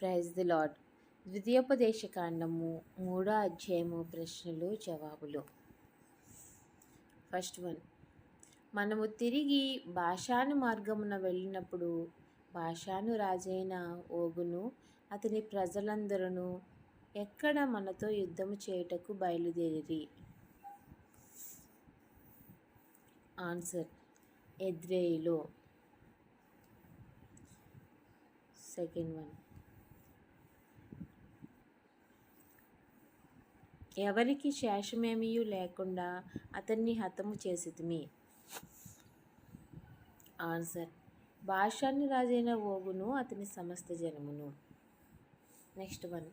Praise the lord ద్వితీయోపదేశ కాండము మూడో అధ్యాయము ప్రశ్నలు జవాబులు. First one. మనము తిరిగి భాషాను మార్గమున వెళ్ళినప్పుడు భాషాను రాజైన ఓగును అతని ప్రజలందరూ ఎక్కడ మనతో యుద్ధము చేయుటకు బయలుదేరి ఆన్సర్. ఎద్రేయిలో. Second one. ఎవరికి శేషమేమీ లేకుండా అతన్ని హతము చేసితిమి? ఆన్సర్. భాషాన్ని రాజైన ఓగును అతని సమస్త జనమును. Next one.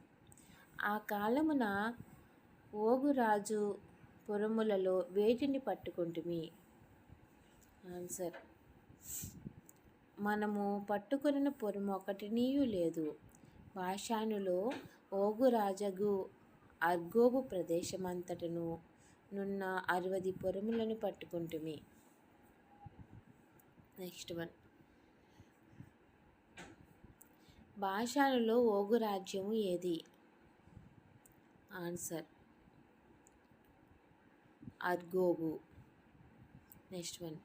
ఆ కాలమున ఓగురాజు పురములలో వేటిని పట్టుకుంటుమి? ఆన్సర్. మనము పట్టుకొనిన పొరుము ఒకటినీయు లేదు. భాషానులో ఓగురాజగు అర్గోబు ప్రదేశమంతటను నున్న అరవది పొరములను పట్టుకుంటుమి. Next one. భాషలలో ఓగు రాజ్యము ఏది? Answer. Argob. Next one.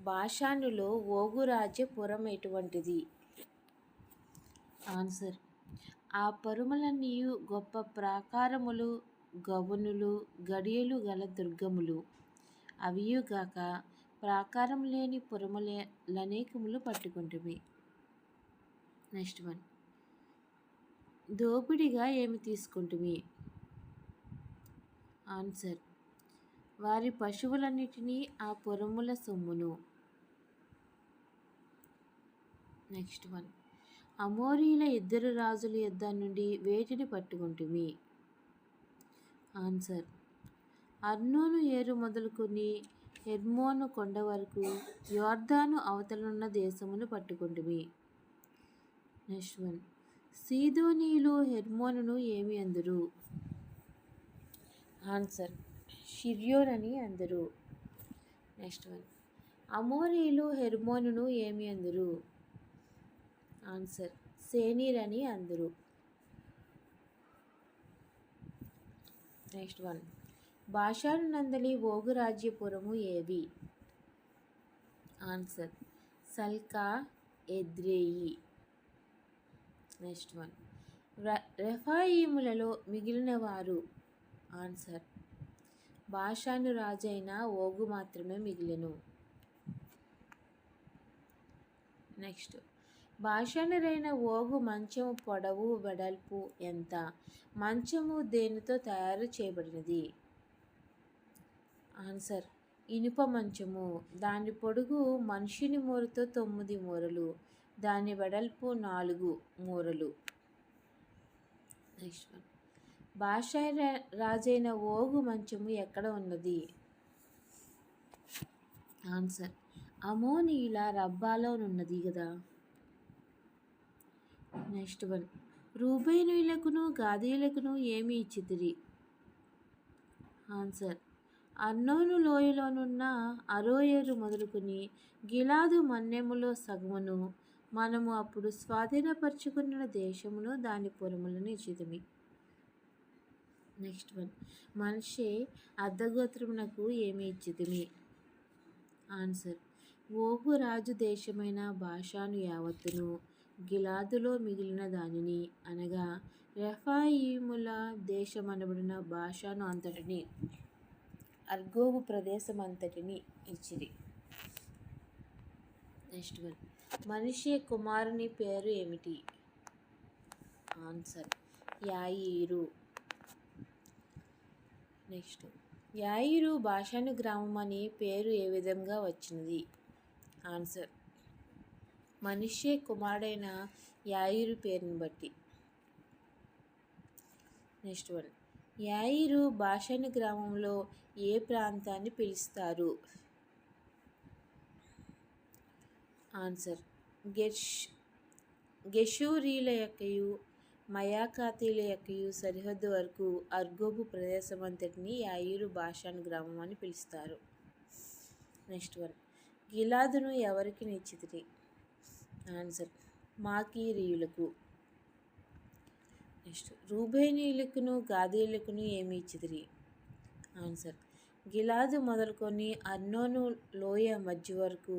భాషానులో Og రాజ్యపురం ఎటువంటిది? ఆన్సర్. ఆ పరుమలన్నీ గొప్ప ప్రాకారములు గవనులు గడియలు గల దుర్గములు. అవియుగాక ప్రాకారం లేని పురములనేకములు పట్టుకుంటువి. Next one. దోపిడిగా ఏమి తీసుకుంటుమి ఆన్సర్. వారి పశువులన్నిటినీ ఆ పురముల సొమ్మును. Next one. అమోరీల ఇద్దరు రాజుల యుద్ధ నుండి వేటిని పట్టుకుంటుమి? ఆన్సర్. అర్నోను ఏరు మొదలుకొని హెర్మోను కొండ వరకు యోర్ధాను అవతలున్న దేశమును పట్టుకుంటుమి. Next one. సీదోనీలు హెర్మోనును ఏమి అందరు? ఆన్సర్. షిర్యోన్ అని అందరు. Next one. అమోరీలు హెర్మోనును ఏమి అందరు? ఆన్సర్. సేనీర్ అని అందరు. Next one. భాషాను నందలి ఓగు రాజ్యపురము ఏవి? Answer. Salcah Edrei. Next one. రెఫాయిములలో మిగిలిన వారు ఆన్సర్. భాషాను రాజైన ఓగు మాత్రమే మిగిలిను. నెక్స్ట్. భాషానురైన ఓగు మంచము పొడవు వెడల్పు ఎంత? మంచము దేనితో తయారు చేయబడినది? ఆన్సర్ ఇనుప మంచము. దాని పొడుగు మనిషిని మూరతో తొమ్మిది మూరలు దాని వెడల్పు నాలుగు మూరలు. Next one. భాష రాజైన ఓగు మంచము ఎక్కడ ఉన్నది? ఆన్సర్ అమోనీల రబ్బాలో ఉన్నది కదా నెక్స్ట్ వన్. రూబేనులకును గాదీలకును ఏమి ఇచ్చితిరి? ఆన్సర్. అన్నోను లోయలోనున్న అరోయేరు మొదలుకొని గిలాదు మన్యములో సగమును మనము అప్పుడు స్వాధీనపరుచుకున్న దేశమును దాని పొరములను ఇచ్చితిమి. Next one. మనిషి అర్ధగోత్రమునకు ఏమి ఇచ్చితిమి? ఆన్సర్. ఓహు రాజు దేశమైన భాషాను యావత్తును గిలాదులో మిగిలిన దానిని అనగా రెఫాయిముల దేశమనబడిన భాషను అంతటిని అర్గోబు ప్రదేశం అంతటిని ఇచ్చిరి. Next one. మనిషి కుమారుని పేరు ఏమిటి? ఆన్సర్. యాయిరు. నెక్స్ట్. యాయిరు భాషాను గ్రామం అని పేరు ఏ విధంగా వచ్చినది? ఆన్సర్. మనిషే కుమారుడైన యాయిరు పేరుని బట్టి. Next one. యాయిరు భాషని గ్రామంలో ఏ ప్రాంతాన్ని పిలుస్తారు? ఆన్సర్. గెష్ గెషూరీల యొక్కయు మయాకాతీల యొక్కయు సరిహద్దు వరకు అర్గోబు ప్రదేశం అంతటిని యాయిరు భాషాను గ్రామం అని పిలుస్తారు. Next one. గిలాదును ఎవరికి నిచ్చితిరి? ఆన్సర్ మాకీరీయులకు నెక్స్ట్ రూబేనీయులకును గాదేలకును ఏమి ఇచ్చిదిరి ఆన్సర్ గిలాదు మొదలుకొని అర్నోను లోయ మధ్య వరకు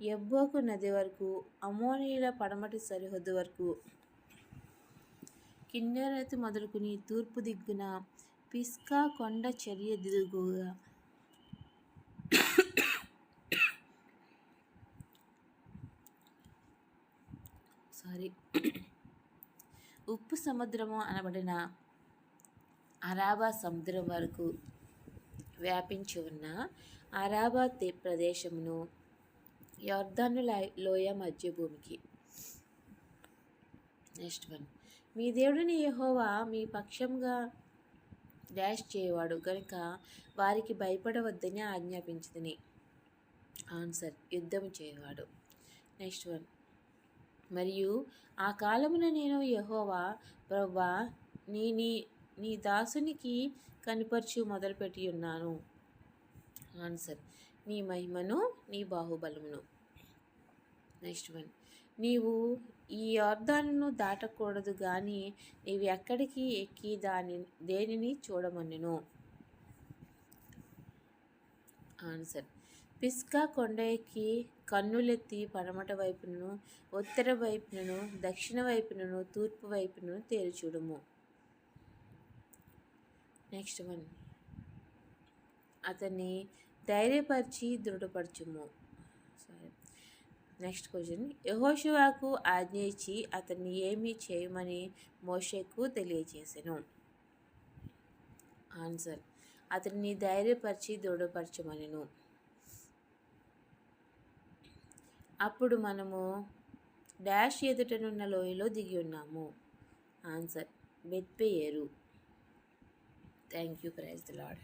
ఎబ్బోకు నది వరకు అమోనీల పడమటి సరిహద్దు వరకు. కిన్నెరతి మొదలుకుని తూర్పు దిగ్గున పిస్కా కొండ చర్య దిగుగా ఒకసారి. ఉప్పు సముద్రము అనబడిన అరాబా సముద్రం వరకు వ్యాపించి ఉన్న అరాబా ప్రదేశమును యొర్దాను లోయ మధ్య భూమికి. Next one. మీ దేవుడిని యహోవా మీ పక్షంగా డాష్ చేయవాడు కనుక వారికి భయపడవద్దని ఆజ్ఞాపించదని ఆన్సర్ యుద్ధం చేయవాడు. Next one. మరియు ఆ కాలమున నేను యహోవా ప్రభా నీ నీ నీ దాసునికి కనిపరచు మొదలుపెట్టి ఉన్నాను. ఆన్సర్. నీ మహిమను నీ బాహుబలమును. Next one. నీవు ఈ అర్థాలను దాటకూడదు కానీ నీవు ఎక్కడికి ఎక్కి దాని దేనిని చూడమన్నెను. ఆన్సర్. పిస్కా కొండ ఎక్కి కన్నులెత్తి పడమట వైపును ఉత్తర వైపునను దక్షిణ వైపునను తూర్పు వైపును తేల్చుడుము నెక్స్ట్ వన్. అతన్ని ధైర్యపరిచి దృఢపరచుము. సరే. Next question. యహోషువాకు ఆజ్ఞ ఇచ్చి అతన్ని ఏమి చేయమని మోషేకు తెలియజేసెను. ఆన్సర్. అతన్ని ధైర్యపరిచి దృఢపరచమనెను. అప్పుడు మనము డాష్ ఎదుటనున్న లోయలో దిగి ఉన్నాము. Answer బెత్పేయరు. Thank you praise the Lord